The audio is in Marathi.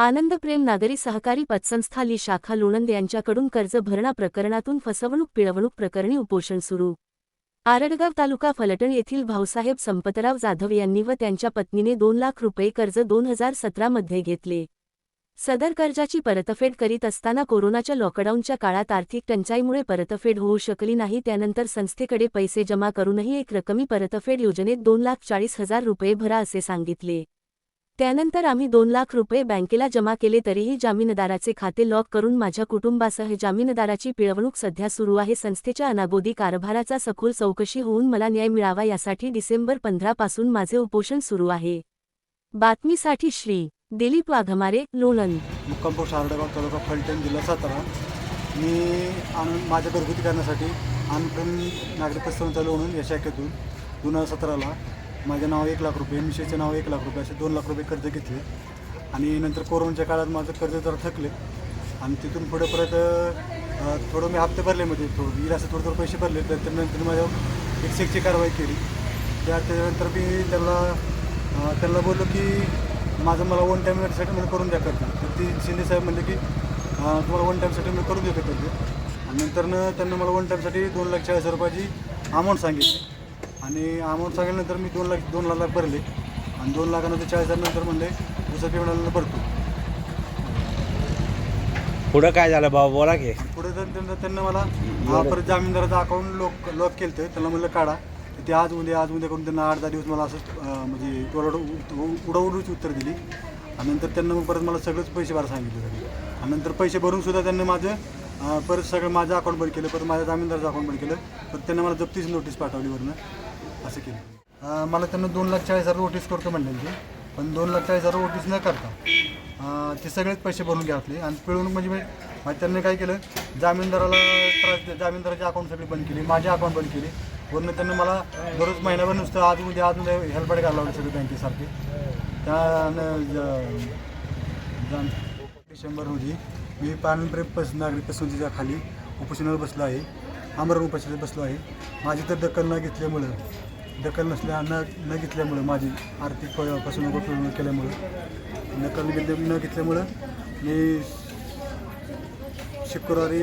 आनंदप्रेम नागरी सहकारी पतसंस्था ली शाखा लोणंद यांच्याकडून कर्ज भरणा प्रकरणातून फसवणूक पिळवणूक प्रकरणी उपोषण सुरू. आरडगाव तालुका फलटण येथील भाऊसाहेब संपतराव जाधव यांनी व त्यांच्या पत्नीने दोन लाख रुपये कर्ज दोन हजार सतरामध्ये घेतले. सदर कर्जाची परतफेड करीत असताना कोरोनाच्या लॉकडाऊनच्या काळात आर्थिक टंचाईमुळे परतफेड होऊ शकली नाही त्यानंतर संस्थेकडे पैसे जमा करूनही एक रकमी परतफेड योजनेत दोन लाख चाळीस हजार रुपये भरा असे सांगितले. त्यानंतर आम्ही दोन लाख रुपये बँकेला जमा केले तरीही जामीनदाराचे खाते लॉक करून माझ्या कुटुंबासह जामीनदाराची पिळवणूक सध्या सुरू आहे. संस्थेच्या अनागोदी कारभाराचा सखोल चौकशी होऊन मला न्याय मिळावा यासाठी डिसेंबर पंधरापासून माझे उपोषण सुरू आहे. बातमीसाठी श्री. दिलीप वाघमारे लोणंद. मुक्कामपूर शारडेगाव तालुका फलटण जिल्हा सातारा. मी आनंद माझ्या घरगुती करण्यासाठी आनंदप्रेम नागरिक संस्था या शाखेतून दोन हजार सतराला माझं नाव एक लाख रुपये मिशेचं नाव एक लाख रुपये असे दोन लाख रुपये कर्ज घेतले. आणि नंतर कोरोनाच्या काळात माझं कर्ज जरा थकले. आणि तिथून पुढे परत थोडं मी हप्ते भरले म्हणजे थोडं येईल असं थोडं थोडं पैसे भरले. तर त्यानंतर माझ्या एक सेकची कारवाई केली. त्या त्याच्यानंतर मी त्यांना त्यांना बोललो की माझं मला वन टाईम सेटलमेंट करून द्या करते तर ती शिंदे साहेब म्हणले की तुम्हाला वन टाईम सेटलमेंट करून देतो करते आणि नंतरनं त्यांना मला वन टाईमसाठी दोन लाख चाळीस हजार रुपयाची अमाऊंट सांगितली. आणि अमाऊंट सांगितल्यानंतर मी दोन लाख दोन लाख भरले. आणि दोन लाखानंतर चाळीस हजार नंतर म्हणले दुसरं पेमेंट भरतो. पुढं काय झालं भाऊ? बोला की. पुढे तर त्यांना त्यांना मला हा, परत जामीनदाराचं अकाउंट लॉक लॉक केलं होतं त्यांना म्हणलं काढा. तर ते आज उद्या आज उद्या करून त्यांना आठ दहा दिवस मला असं अं, म्हणजे तोरड उडवडूच उत्तर दिली. आणि नंतर त्यांना मग परत मला सगळंच पैसे भरा सांगितले आणि नंतर पैसे भरून सुद्धा त्यांनी माझं अं, परत सगळं माझं अकाउंट बंद केलं. परत माझ्या जामीनदाराचं अकाउंट बंद केलं. परत त्यांना मला जप्तीची नोटीस पाठवली वरनं. असं केलं. मला त्यांना दोन लाख चाळीस हजार ओटीस करतो म्हणले पण दोन लाख चाळीस हजार ओटीस न करता ते सगळेच पैसे भरून घ्यातले आणि पिळवणूक म्हणजे मग त्यांनी काय केलं? जामीनदाराला त्रास जामीनदाराचे अकाउंट सगळे बंद केले माझे अकाउंट बंद केले. पूर्ण त्यांनी मला दररोज महिन्याभर नुसतं आज उद्या आज उद्या हेल्पड घालावं लावले सगळे बँकेसारखे. त्यानं ज- जान डिसेंबर रोजी मी पारंपरिक पस नागरिक पसंतीच्या खाली उपोषणावर बसलो आहे. आमरण उपोषणावर बसलो आहे. माझी तर दखल न घेतल्यामुळं दखल नसल्या न न घेतल्यामुळं माझी आर्थिक फसवणूक फसवणूक केल्यामुळं दखल घेतल्या न घेतल्यामुळं मी शुक्रवारी